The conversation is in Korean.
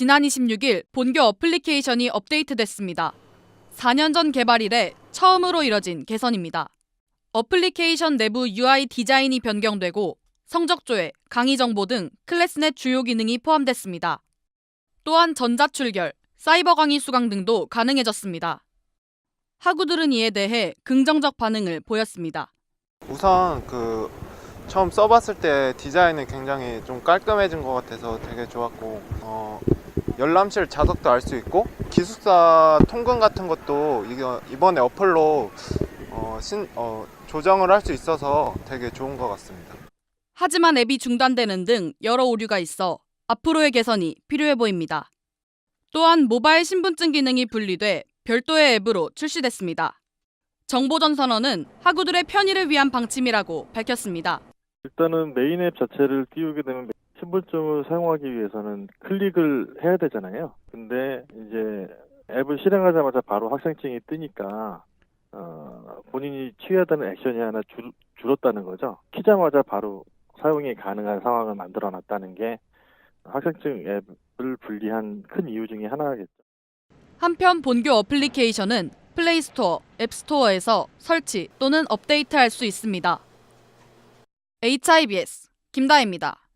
지난 26일 본교 어플리케이션이 업데이트됐습니다. 4년 전 개발 이래 처음으로 이뤄진 개선입니다. 어플리케이션 내부 UI 디자인이 변경되고 성적 조회, 강의 정보 등 클래스넷 주요 기능이 포함됐습니다. 또한 전자 출결, 사이버 강의 수강 등도 가능해졌습니다. 학우들은 이에 대해 긍정적 반응을 보였습니다. 우선 그 처음 써봤을 때 디자인이 굉장히 좀 깔끔해진 것 같아서 되게 좋았고 어, 열람실 좌석도 알 수 있고 기숙사 통근 같은 것도 이번에 어플로 어, 신, 어, 조정을 할 수 있어서 되게 좋은 것 같습니다. 하지만 앱이 중단되는 등 여러 오류가 있어 앞으로의 개선이 필요해 보입니다. 또한 모바일 신분증 기능이 분리돼 별도의 앱으로 출시됐습니다. 정보전 선언은 학우들의 편의를 위한 방침이라고 밝혔습니다. 일단은 메인 앱 자체를 띄우게 되면 신분증을 사용하기 위해서는 클릭을 해야 되잖아요. 근데 이제 앱을 실행하자마자 바로 학생증이 뜨니까 어, 본인이 취해야 되는 액션이 하나 줄, 줄었다는 거죠. 키자마자 바로 사용이 가능한 상황을 만들어 놨다는 게 학생증 앱을 분리한 큰 이유 중에 하나겠죠. 한편 본교 어플리케이션은 플레이스토어, 앱스토어에서 설치 또는 업데이트할 수 있습니다. HIBS 김다혜입니다.